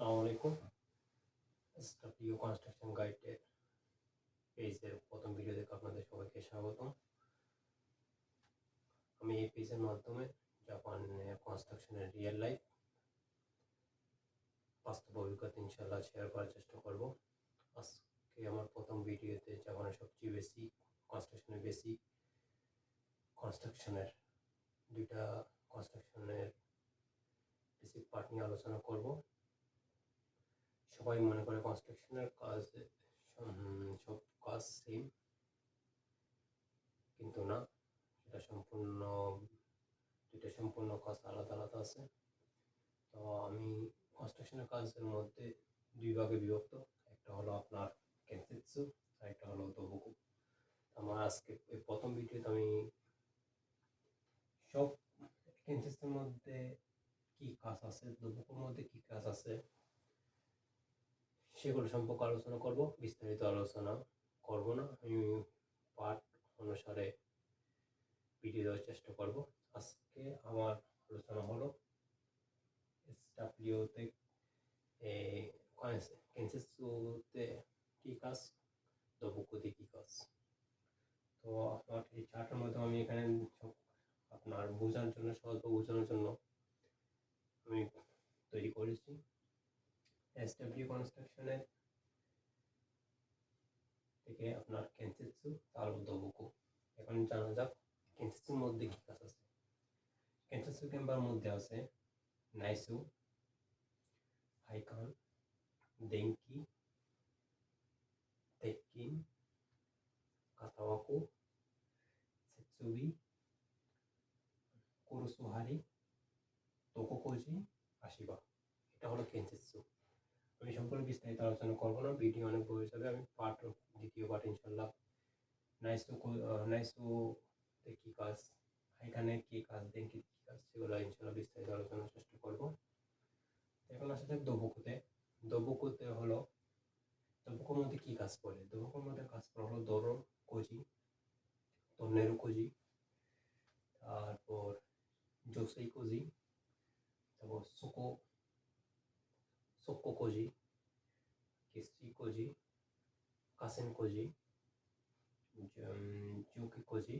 আসসালামু আলাইকুম। SW construction গাইডের পেজের প্রথম ভিডিও দেখে আপনাদের সবাইকে স্বাগতম। আমি এই পেজের মাধ্যমে জাপান কনস্ট্রাকশনের রিয়েল লাইফ বাস্তব অভিজ্ঞতা ইনশাল্লাহ শেয়ার করার চেষ্টা করব। আজকে আমার প্রথম ভিডিওতে জাপানের সবচেয়ে বেশি কনস্ট্রাকশনের বেশি কনস্ট্রাকশনের দুইটা কনস্ট্রাকশনের বেসিক পার্ট নিয়ে আলোচনা করব। সবাই মনে করে কনস্ট্রাকশনের কাজ সব কাজ সেম কিন্তু না, এটা সম্পূর্ণ, দুইটা সম্পূর্ণ কাজ আলাদা আলাদা আছে। তো আমি কনস্ট্রাকশনের কাজের মধ্যে দুই ভাগে বিভক্ত, একটা হলো আপনার কেনসেটসু আর একটা হলো দোবুকু আমার আজকে এই প্রথম ভিডিওতে আমি সব কেনসেটসের মধ্যে কি কাজ আছে দোবুকুর মধ্যে কি কাজ আছে সেগুলো সম্পর্কে আলোচনা করব, বিস্তারিত আলোচনা করব না। আমি পাঠ অনুসারে ভিডিও দেওয়ার চেষ্টা করব। আজকে আমার আলোচনা হলো এসডাব্লিউতে কেন্সেসুতে কী কাজ? দবুকুতে কী কাজ? তো আপনার এই চার্টের মধ্যে আমি এখানে আপনার বোঝানোর জন্য সহজ বোঝানোর জন্য আমি তৈরি করেছি। এসডব্লিউ কনস্ট্রাকশনের থেকে আপনার কেনসেটসু তার দবুকু এখন জানা যাক কেনসেটসুর মধ্যে কি কাজ আছে। কেনসেটসু কেম্বার মধ্যে আছে নাইসু হাইকান দেঙ্কি তেক্কিন কাতাওয়াকু সেটসুবি কুরুসুহারি তোকোকোজি আশিবা এটা হলো কেনসেটসু আমি সম্পূর্ণ বিস্তারিত আলোচনা করব না, ভিডিও অনেক বড় যাবে, আমি পার্ট দ্বিতীয় পার্ট ইনশাল্লাহ নাইসু নাইসু কি কাজ, এখানে কি কাজ দেন কি কাজ, সেগুলো ইনশাল্লাহ বিস্তারিত আলোচনার চেষ্টা করব। এখন আসা যাক দবুকুতে দবুকুতে হলো দবুকুর মধ্যে কি কাজ পড়ে? দবুকুর মধ্যে কাজ পড়ে হলো দরো কোজি তন্নেরু কোজি তারপর জোসেই কোজি তারপর সুকো সোক্কো কোজি কিস্তি কোজি কাসেন কোজি জুকি কোজি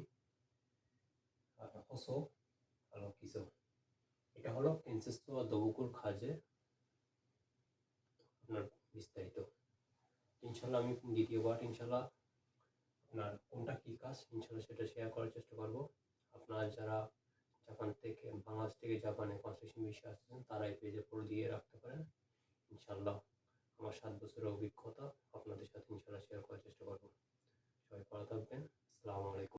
হসো, আর কিসো। এটা হলো কেনসেস্তু আর দবুকুর খাজে আপনার বিস্তারিত। ইনশাল্লাহ আমি দ্বিতীয়বার ইনশাল্লাহ আপনার কোনটা কী কাজ, ইনশাল্লাহ সেটা শেয়ার করার চেষ্টা করব। আপনারা যারা জাপান থেকে, বাংলাদেশ থেকে জাপানে কনস্ট্রাকশন বিষয়ে আসছেন তারা এই পেজে পড়ে দিয়ে রাখতে পারেন। ইনশাল্লাহ আমার সাত বছরের অভিজ্ঞতা আপনাদের সাথে ইনশাল্লাহ শেয়ার করার চেষ্টা করব। সবাই ভালো থাকবেন। আসসালামু আলাইকুম।